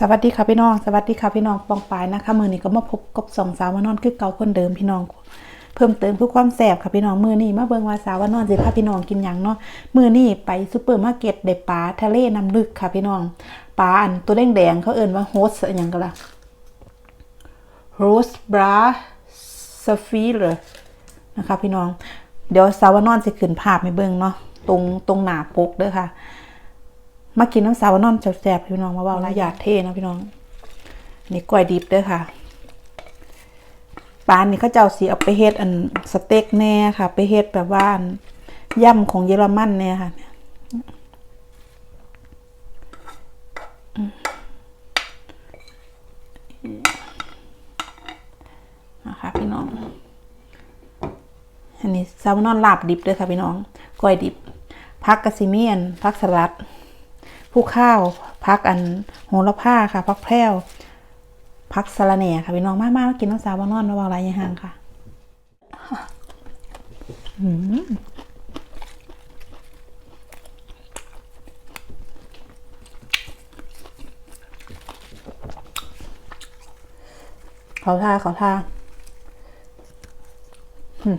สวัสดีค่ะพี่น้อง สวัสดีค่ะพี่น้องปองปายนะคะมือนี้ก็มาพบกับสองสาววานอนคือเก่าคนเดิมพี่น้อง เพิ่มเติมเพื่อความแสบค่ะพี่น้องมือนี้มาเบิ่งว่าสาววานอนสิพาพี่น้องกินหยังเนาะมือนี้ไปซูเปอร์มาร์เก็ตได้ปลาทะเลน้ำลึกค่ะพี่น้องปลาอันตัวแดงๆเขาเอิ่นว่าโฮสอหยังกันละโรสบราสฟีเลยนะคะพี่น้อง เดี๋ยวสาววานอนสิขึ้นภาพให้เบิ่งเนาะตรงตรงหน้าปกเด้อค่ะ มากินน้ำสาวนอนแสบๆพี่น้องมาเบาละหยาดเท่นะพี่น้อง นี่กล้วยดิบเด้อค่ะปลานี่เขาเจ้าสีเอาไปเฮ็ดอันสเต็กแน่ค่ะ ไปเฮ็ดแบบว่าอันย่ำของเยอรมันเนี่ยค่ะอืมนะคะพี่น้อง อันนี้แซลมอนลาบดิบเด้วยค่ะพี่น้องกล้วยดิบ พักกระซิเมียน พักสลัด ผู้ข้าวพักอันโหระพาค่ะพักแพรวพักสะระแหน่ค่ะพี่น้องมากๆมากินน้ำสาวานอนระวังไรยังห่างค่ะอืมเขาท่าเขาท่าอืม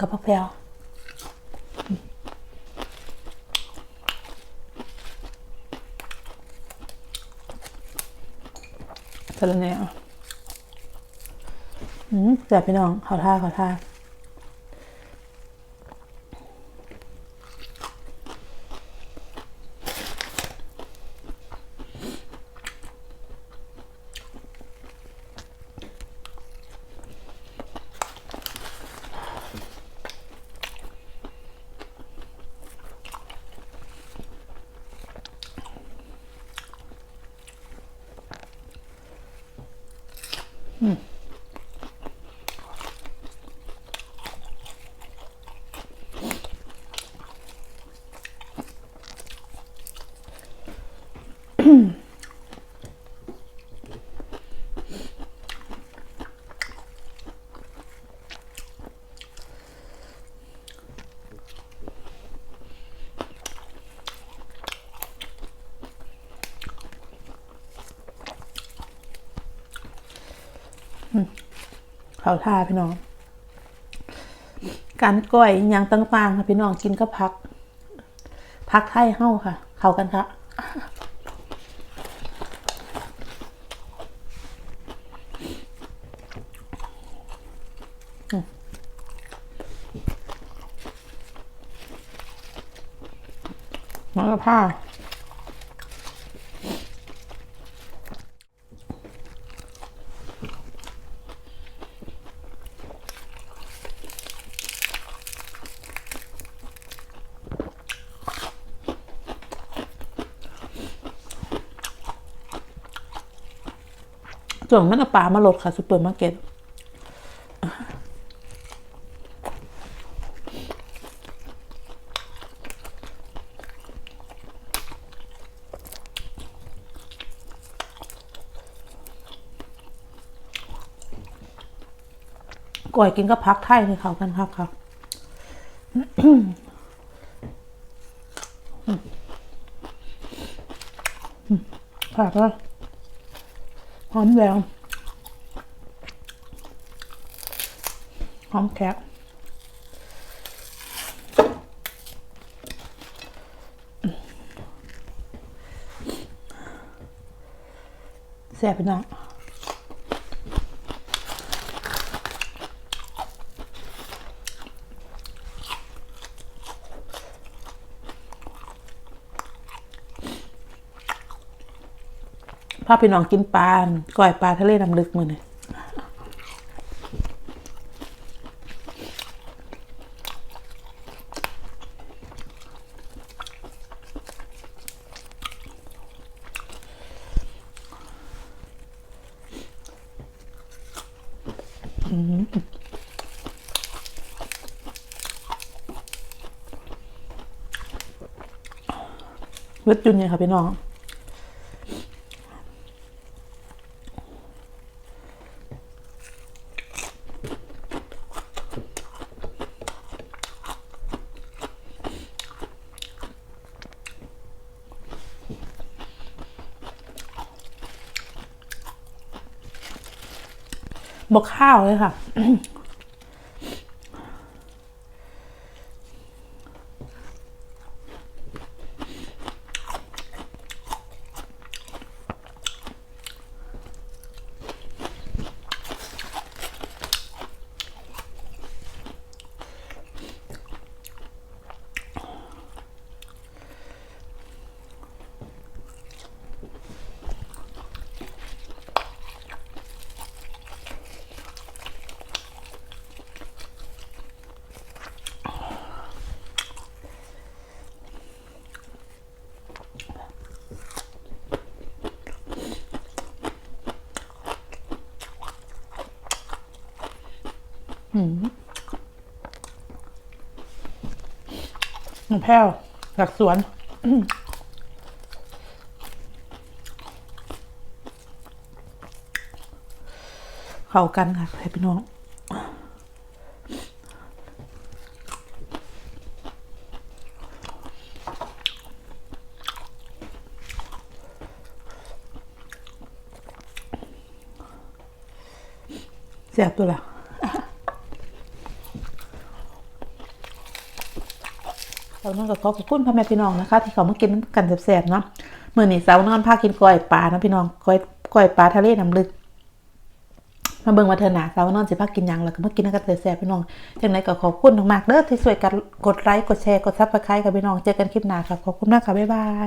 กับพักแพรวอืมสะระแหน่อืมแซ่บพี่น้องขอท่าขอท่า เขาท่าพี่น้อง การก้อยอหยังต่างๆค่ะพี่น้องกินก็พัก พักไทยเฮ้าค่ะ เข้ากันค่ะมันก็ผ้า ส่วนมันเอาปลามาลดค่ะซูเปอร์มาร์เก็ตก่อยกินก็พักไทยเลยเขากันครับครับผักเลย หอมแดงหอมแขกแซ่บไปน้อง พ่อพี่น้องกินปลาก่อยปลาทะเลน้ำลึกมือนี่เลือดจุนยังค่ะพี่น้อง บกข้าวเลยค่ะ แพ้วหลักสวนเข้ากันค่ะให้พี่น้องเสียบตัวละ เราน้องกับขอขอบคุณพ่อแม่พี่น้องนะคะ ที่เขามากินน้ำกันแสบๆเนาะเมื่อนี้สาวนอนพากินกล้อยปลานะพี่น้องกล้อยกล้อยปลาทะเลน้ำลึกมาเบิ่งมาเถอะหนาสาวนอนสิพากินยังแล้วก็มากินน้ำกันแสบๆพี่น้องจังไหนก็ขอบคุณมากๆเด้อที่ช่วยกันกดไลค์กดแชร์กดซับสไครต์กับพี่น้องเจอกันคลิปหน้าค่ะขอบคุณมากค่ะบ๊ายบาย